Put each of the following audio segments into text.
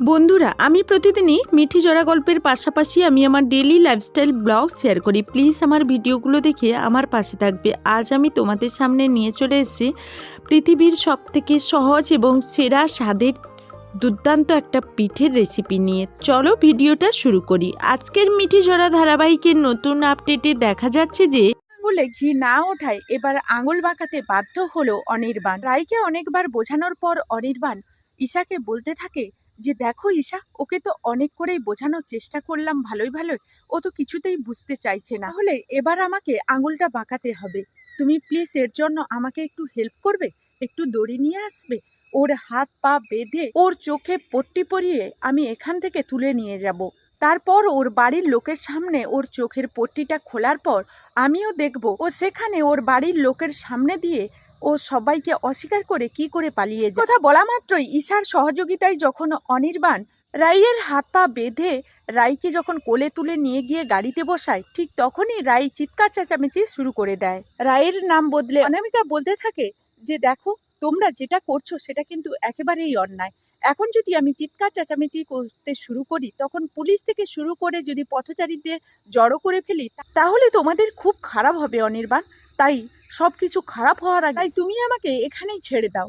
বন্ধুরা, আমি প্রতিদিনই মিঠি জোড়া গল্পের পাশাপাশি আমি আমার ডেলি লাইফস্টাইল ব্লগ শেয়ার করি। প্লিজ আমার ভিডিওগুলো দেখে আমার পাশে থাকবে। আজ আমি তোমাদের সামনে নিয়ে চলে এসেছি পৃথিবীর সবথেকে সহজ এবং সেরা স্বাদের দুর্দান্ত একটা পিঠের রেসিপি নিয়ে। চলো ভিডিওটা শুরু করি। আজকের মিঠি জোড়া ধারাবাহিকের নতুন আপডেটে দেখা যাচ্ছে যে, আঙুলে ঘি না ওঠায় এবার আঙুল বাঁকাতে বাধ্য হলো অনির্বাণ। রায়কে অনেকবার বোঝানোর পর অনির্বাণ ঈশাকে বলতে থাকে যে দেখো ঈশা, ওকে তো অনেক করেই বোঝানোর চেষ্টা করলাম, ভালোই ভালোই। ও তো কিছুতেই বুঝতে চাইছে না। হলে এবার আমাকে আঙুলটা বাঁকাতে হবে। তুমি প্লিজ এর জন্য আমাকে একটু হেল্প করবে? একটু দড়ি নিয়ে আসবে? ওর হাত পা বেঁধে ওর চোখে পট্টি পরিয়ে আমি এখান থেকে তুলে নিয়ে যাব। তারপর ওর বাড়ির লোকের সামনে ওর চোখের পট্টিটা খোলার পর আমিও দেখব। ও সেখানে ওর বাড়ির লোকের সামনে দিয়ে ও সবাইকে অস্বীকার করে কি করে পালিয়ে যায়? কথা বলা মাত্রই ঈশার সহযোগিতায় যখন অনির্বাণ রাইয়ের হাত পা বেঁধে রাইকে যখন কোলে তুলে নিয়ে গিয়ে গাড়িতে বসায়, ঠিক তখনই রাই চিৎকার চেঁচামেচি শুরু করে দেয়। রায়ের নাম বদলে অনামিকা বলতে থাকে যে, দেখো, তোমরা যেটা করছ সেটা কিন্তু একেবারেই অন্যায়। এখন যদি আমি চিৎকার চেঁচামেচি করতে শুরু করি, তখন পুলিশ থেকে শুরু করে যদি পথচারীদের জড়ো করে ফেলি, তাহলে তোমাদের খুব খারাপ হবে অনির্বাণ। তাই সব কিছু খারাপ হওয়ার আগে তাই তুমি আমাকে এখানেই ছেড়ে দাও।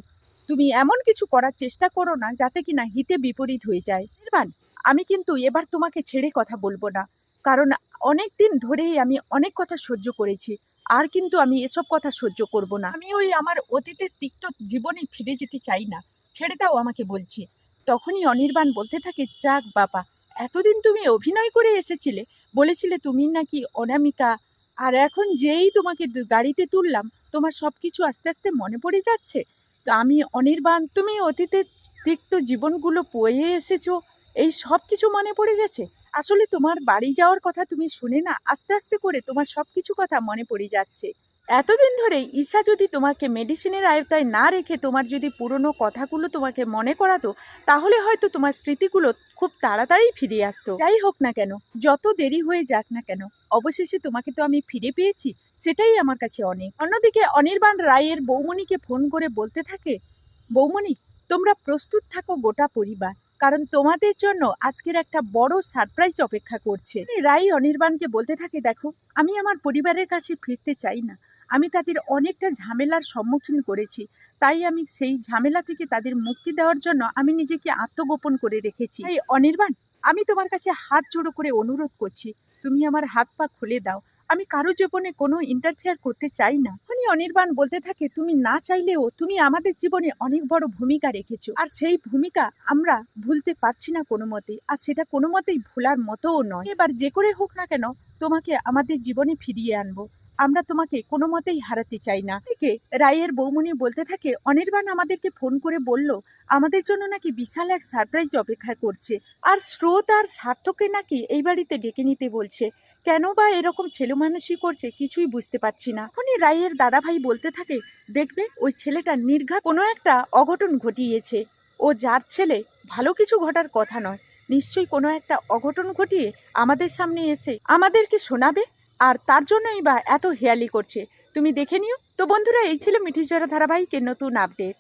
তুমি এমন কিছু করার চেষ্টা করো না যাতে কিনা হিতে বিপরীত হয়ে যায়। অনির্বাণ আমি কিন্তু এবার তোমাকে ছেড়ে কথা বলব না। কারণ অনেক দিন ধরেই আমি অনেক কথা সহ্য করেছি। আর কিন্তু আমি এসব কথা সহ্য করব না। আমি ওই আমার অতীতের তিক্ত জীবনে ফিরে যেতে চাই না। ছেড়ে দাও আমাকে বলছি। তখনই অনির্বাণ বলতে থাকে, যাক বাবা এতদিন তুমি অভিনয় করে এসেছিলে। বলেছিলে তুমি নাকি অনামিকা আর এখন যেই তোমাকে গাড়িতে তুললাম, তোমার সব কিছু আস্তে আস্তে মনে পড়ে যাচ্ছে? তো আমি অনির্বাণ, তুমি অতীতের তিক্ত জীবনগুলো পয়ে এসেছ, এই সব কিছু মনে পড়ে গেছে? আসলে তোমার বাড়ি যাওয়ার কথা তুমি শুনে না, আস্তে আস্তে করে তোমার সব কিছু কথা মনে পড়ে যাচ্ছে। এতদিন ধরে ঈশা যদি তোমাকে মেডিসিনের আয়তায় না রেখে তোমার যদি পুরনো কথাগুলো তোমাকে মনে করাতো, তাহলে হয়তো তোমার স্মৃতিগুলো খুব তাড়াতাড়ি ফিরে আসতো। যাই হোক না কেন, যত দেরি হয়ে যাক না কেন, অবশেষে তোমাকে তো আমি ফিরে পেয়েছি, সেটাই আমার কাছে অনেক। অন্যদিকে অনির্বাণ রায়ের বৌমণিকে ফোন করে বলতে থাকে, বৌমণি, তোমরা প্রস্তুত থাকো গোটা পরিবার, কারণ তোমাদের জন্য আজকের একটা বড় সারপ্রাইজ অপেক্ষা করছে। রাই অনির্বাণকে বলতে থাকে, দেখো, আমি আমার পরিবারের কাছে ফিরতে চাই না আমি তাদের অনেকটা ঝামেলার সম্মুখীন করেছি। তাই আমি সেই ঝামেলা থেকে তাদের মুক্তি দেওয়ার জন্য আমি নিজেকে আত্মগোপন করে রেখেছি। এই অনির্বাণ, আমি তোমার কাছে হাত জোড়ো করে অনুরোধ করছি। তুমি আমার হাত পা খুলে দাও। আমি কারও জীবনে কোনো ইন্টারফেয়ার করতে চাই না। উনি অনির্বাণ বলতে থাকে, তুমি না চাইলেও তুমি আমাদের জীবনে অনেক বড় ভূমিকা রেখেছো। আর সেই ভূমিকা আমরা ভুলতে পারছি না কোনো মতেই। আর সেটা কোনো মতেই ভোলার মতোও নয়। এবার যে করে হোক না কেন, তোমাকে আমাদের জীবনে ফিরিয়ে আনব। আমরা তোমাকে কোনো মতেই হারাতে চাই না। থেকে রায়ের বৌমনি বলতে থাকে, অনির্বাণ আমাদেরকে ফোন করে বলল, আমাদের জন্য নাকি বিশাল এক সারপ্রাইজ অপেক্ষা করছে। আর স্রোত আর সার্থককে নাকি এই বাড়িতে ডেকে নিতে বলছে। কেন বা এরকম ছেলে মানুষই করছে কিছুই বুঝতে পারছি না। এখনই রায়ের দাদাভাই বলতে থাকে, দেখবে, ওই ছেলেটা নির্ঘাত কোনো একটা অঘটন ঘটিয়েছে। ও যার ছেলে, ভালো কিছু ঘটার কথা নয়। নিশ্চয়ই কোনো একটা অঘটন ঘটিয়ে আমাদের সামনে এসে আমাদেরকে শোনাবে? আর তার জন্যই বা এত হেয়ালি করছে। তুমি দেখে নিও। তো বন্ধুরা, এই ছিল মিঠিঝরা ধারাবাহিকের নতুন আপডেট।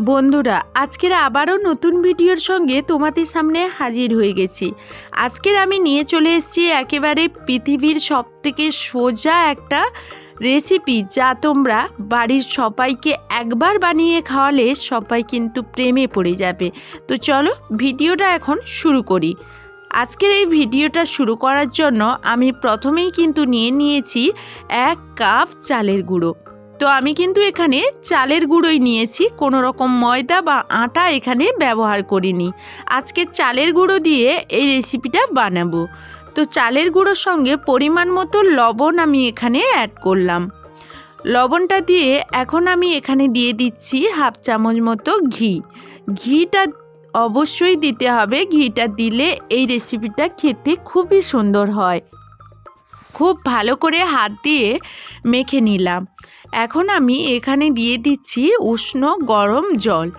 বন্ধুরা, আজকের আবারও নতুন ভিডিওর সঙ্গে তোমাদের সামনে হাজির হয়ে গেছি। আজকের আমি নিয়ে চলে এসেছি একেবারে পৃথিবীর সবথেকে সোজা একটা রেসিপি যা তোমরা বাড়ির সবাইকে একবার বানিয়ে খাওয়ালে সবাই কিন্তু প্রেমে পড়ে যাবে। তো চলো ভিডিওটা এখন শুরু করি। আজকের এই ভিডিওটা শুরু করার জন্য আমি প্রথমেই কিন্তু নিয়ে নিয়েছি এক কাপ চালের গুঁড়ো। তো আমি কিন্তু এখানে চালের গুঁড়োই নিয়েছি, কোনো রকম ময়দা বা আটা এখানে ব্যবহার করিনি। আজকে চালের গুঁড়ো দিয়ে এই রেসিপিটা বানাবো। তো চালের গুঁড়োর সঙ্গে পরিমাণ মতো লবণ আমি এখানে অ্যাড করলাম। লবণটা দিয়ে এখন আমি এখানে দিয়ে দিচ্ছি হাফ চামচ মতো ঘি। ঘিটা অবশ্যই দিতে হবে ঘিটা দিলে এই রেসিপিটা খেতে খুবই সুন্দর হয়। খুব ভালো করে হাত দিয়ে মেখে নিলাম। এখন আমি এখানে দিয়ে দিচ্ছি উষ্ণ গরম জল।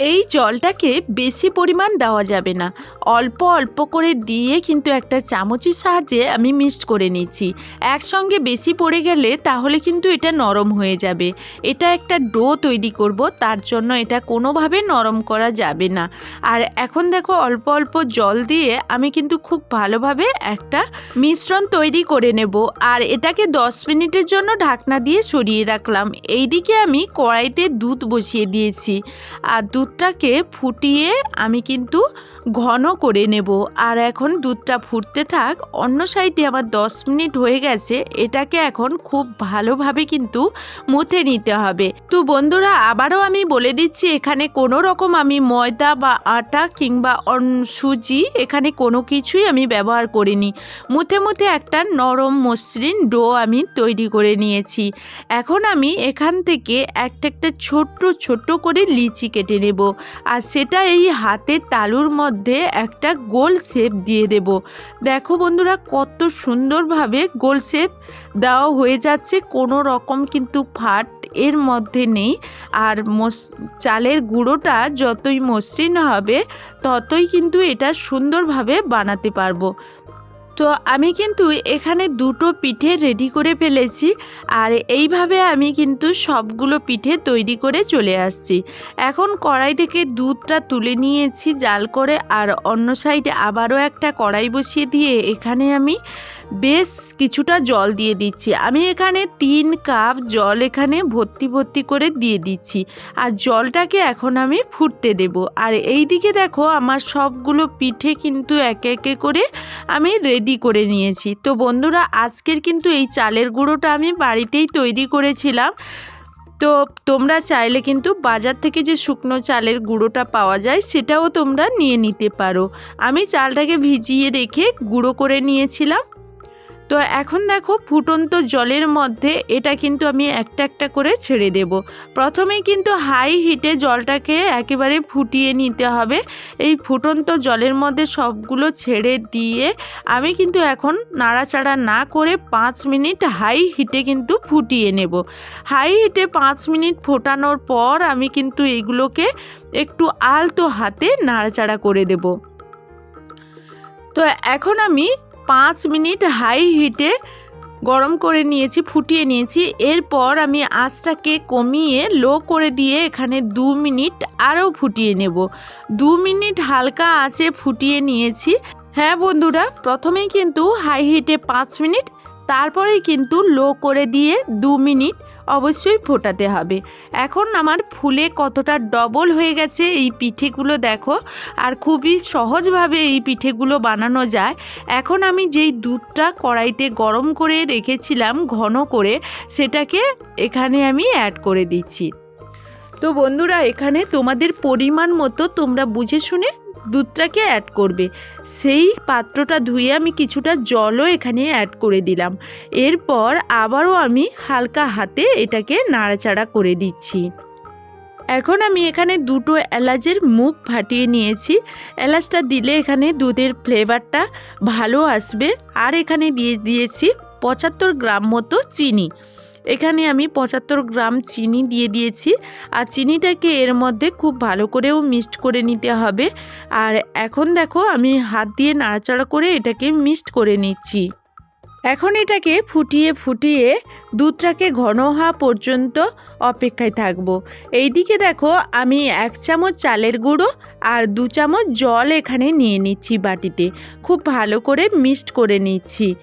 এই জলটাকে বেশি পরিমাণ দেওয়া যাবে না। অল্প অল্প করে দিয়ে কিন্তু একটা চামচের সাহায্যে আমি মিক্সড করে নিচ্ছি। একসঙ্গে বেশি পড়ে গেলে তাহলে কিন্তু এটা নরম হয়ে যাবে। এটা একটা ডো তৈরি করব, তার জন্য এটা কোনোভাবে নরম করা যাবে না। আর এখন দেখো, অল্প অল্প জল দিয়ে আমি কিন্তু খুব ভালোভাবে একটা মিশ্রণ তৈরি করে নেব। আর এটাকে দশ মিনিটের জন্য ঢাকনা দিয়ে সরিয়ে রাখলাম। এইদিকে আমি কড়াইতে দুধ বসিয়ে দিয়েছি। আর দুধটাকে ফুটিয়ে আমি কিন্তু ঘন করে নেব। আর এখন দুধটা ফুটতে থাক, অন্য সাইডে আমার দশ মিনিট হয়ে গেছে, এটাকে এখন খুব ভালোভাবে কিন্তু মুথে নিতে হবে। তো বন্ধুরা, আবারও আমি বলে দিচ্ছি, এখানে কোনো রকম আমি ময়দা বা আটা কিংবা সুজি এখানে কোনো কিছুই আমি ব্যবহার করিনি। মুথে মুথে একটা নরম মসৃণ ডো আমি তৈরি করে নিয়েছি। এখন আমি এখান থেকে একটা একটা ছোট্ট ছোট্ট করে লিচি কেটে নেব। আর সেটা এই হাতের তালুর মধ্যে একটা গোল শেপ দিয়ে দেব। দেখো বন্ধুরা, কত সুন্দরভাবে গোল শেপ দেওয়া হয়ে যাচ্ছে। কোনো রকম কিন্তু ফাট এর মধ্যে নেই। আর চালের গুঁড়োটা যতই মসৃণ হবে, ততই কিন্তু এটা সুন্দরভাবে বানাতে পারব। তো আমি কিন্তু এখানে দুটো পিঠে রেডি করে ফেলেছি, আর এইভাবে আমি কিন্তু সবগুলো পিঠে তৈরি করে চলে আসছি। এখন কড়াই থেকে দুধটা তুলে নিয়েছি জাল করে, আর অন্য সাইডে আবারও একটা কড়াই বসিয়ে দিয়ে এখানে আমি বেশ কিছুটা জল দিয়ে দিচ্ছি। আমি এখানে তিন কাপ জল এখানে ভর্তি ভর্তি করে দিয়ে দিচ্ছি, আর জলটাকে এখন আমি ফুটতে দেব। আর এই দিকে দেখো আমার সবগুলো পিঠে কিন্তু একে একে করে আমি রেডি করে নিয়েছি। তো বন্ধুরা, আজকের কিন্তু এই চালের গুঁড়োটা আমি বাড়িতেই তৈরি করেছিলাম। তো তোমরা চাইলে কিন্তু বাজার থেকে যে শুকনো চালের গুঁড়োটা পাওয়া যায়, সেটাও তোমরা নিয়ে নিতে পারো। আমি চালটাকে ভিজিয়ে রেখে গুঁড়ো করে নিয়েছিলাম। তো এখন দেখো ফুটন্ত জলের মধ্যে এটা কিন্তু আমি একটা একটা করে ছেড়ে দেব। প্রথমেই কিন্তু হাই হিটে জলটাকে একেবারে ফুটিয়ে নিতে হবে। এই ফুটন্ত জলের মধ্যে সবগুলো ছেড়ে দিয়ে আমি কিন্তু এখন নাড়াচাড়া না করে পাঁচ মিনিট হাই হিটে কিন্তু ফুটিয়ে নেব। হাই হিটে পাঁচ মিনিট ফোটানোর পর আমি কিন্তু এগুলোকে একটু আলতো হাতে নাড়াচাড়া করে দেব। তো এখন আমি পাঁচ মিনিট হাই হিটে গরম করে নিয়েছি, ফুটিয়ে নিয়েছি। এরপর আমি আঁচটাকে কমিয়ে লো করে দিয়ে এখানে দু মিনিট আরও ফুটিয়ে নেব। দু মিনিট হালকা আঁচে ফুটিয়ে নিয়েছি। হ্যাঁ বন্ধুরা, প্রথমেই কিন্তু হাই হিটে পাঁচ মিনিট, তারপরেই কিন্তু লো করে দিয়ে দু মিনিট অবশ্যই ফোটাতে হবে। এখন আমার ফুলে কতটা ডবল হয়ে গেছে এই পিঠেগুলো দেখো। আর খুবই সহজভাবে এই পিঠেগুলো বানানো যায়। এখন আমি যেই দুধটা কড়াইতে গরম করে রেখেছিলাম, ঘন করে, সেটাকে এখানে আমি অ্যাড করে দিচ্ছি। তো বন্ধুরা, এখানে তোমাদের পরিমাণ মতো তোমরা বুঝে শুনে দুধটাকে অ্যাড করবে। সেই পাত্রটা ধুয়ে আমি কিছুটা জলও এখানে অ্যাড করে দিলাম। এরপর আবারও আমি হালকা হাতে এটাকে নাড়াচাড়া করে দিচ্ছি। এখন আমি এখানে দুটো এলাচের মুখ ফাটিয়ে নিয়েছি। এলাচটা দিলে এখানে দুধের ফ্লেভারটা ভালো আসবে। আর এখানে দিয়ে দিয়েছি পঁচাত্তর গ্রাম মতো চিনি। এখানে আমি পঁচাত্তর গ্রাম চিনি দিয়ে দিয়েছি। আর চিনিটাকে এর মধ্যে খুব ভালো করেও মিক্সড করে নিতে হবে। আর এখন দেখো, আমি হাত দিয়ে নাড়াচাড়া করে এটাকে মিক্সড করে নিচ্ছি। এখন এটাকে ফুটিয়ে ফুটিয়ে দুধটাকে ঘন হওয়া পর্যন্ত অপেক্ষায় থাকব। এইদিকে দেখো, আমি এক চামচ চালের গুঁড়ো আর দু চামচ জল এখানে নিয়ে নিচ্ছি বাটিতে। খুব ভালো করে মিক্সড করে নিচ্ছি।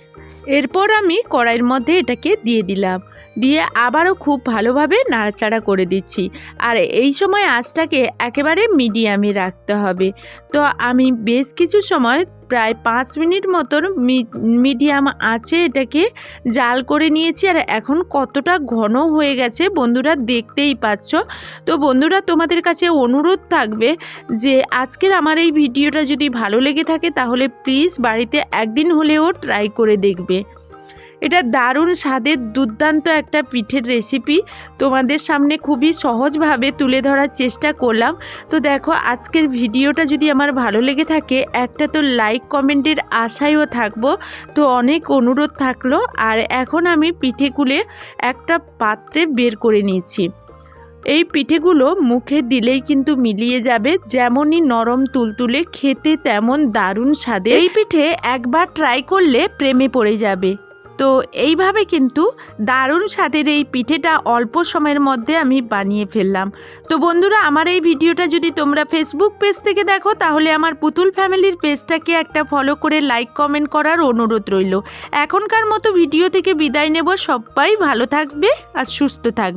এরপর আমি কড়াইয়ের মধ্যে এটাকে দিয়ে দিলাম। দিয়ে আবারও খুব ভালোভাবে নাড়াচাড়া করে দিচ্ছি। আর এই সময় আঁচটাকে একেবারে মিডিয়ামে রাখতে হবে। তো আমি বেশ কিছু সময় প্রায় পাঁচ মিনিট মতন মিডিয়াম আঁচে এটাকে জাল করে নিয়েছি। আর এখন কতটা ঘন হয়ে গেছে বন্ধুরা দেখতেই পাচ্ছ। তো বন্ধুরা তোমাদের কাছে অনুরোধ থাকবে যে আজকের আমার এই ভিডিওটা যদি ভালো লেগে থাকে তাহলে প্লিজ বাড়িতে একদিন হলেও ট্রাই করে দেখবে। এটা দারুণ স্বাদের দুর্দান্ত একটা পিঠের রেসিপি তোমাদের সামনে খুবই সহজভাবে তুলে ধরার চেষ্টা করলাম। তো দেখো, আজকের ভিডিওটা যদি আমার ভালো লেগে থাকে, একটা তো লাইক কমেন্টের আশায়ও থাকব। তো অনেক অনুরোধ থাকল, আর এখন আমি পিঠেগুলে একটা পাত্রে বের করে নিয়েছি এই পিঠেগুলো মুখে দিলেই কিন্তু মিলিয়ে যাবে, যেমনই নরম তুলতুলে, খেতে তেমন দারুণ স্বাদে এই পিঠে একবার ট্রাই করলে প্রেমে পড়ে যাবে। তো এইভাবে কিন্তু দারুণ স্বাদের এই পিঠেটা অল্প সময়ের মধ্যে আমি বানিয়ে ফেললাম। তো বন্ধুরা, আমার এই ভিডিওটা যদি তোমরা ফেসবুক পেজ থেকে দেখো, তাহলে আমার পুতুল ফ্যামিলির পেজটাকে একটা ফলো করে লাইক কমেন্ট করার অনুরোধ রইল। এখনকার মতো ভিডিও থেকে বিদায় নেব। সবাই ভালো থাকবে আর সুস্থ থাকবে।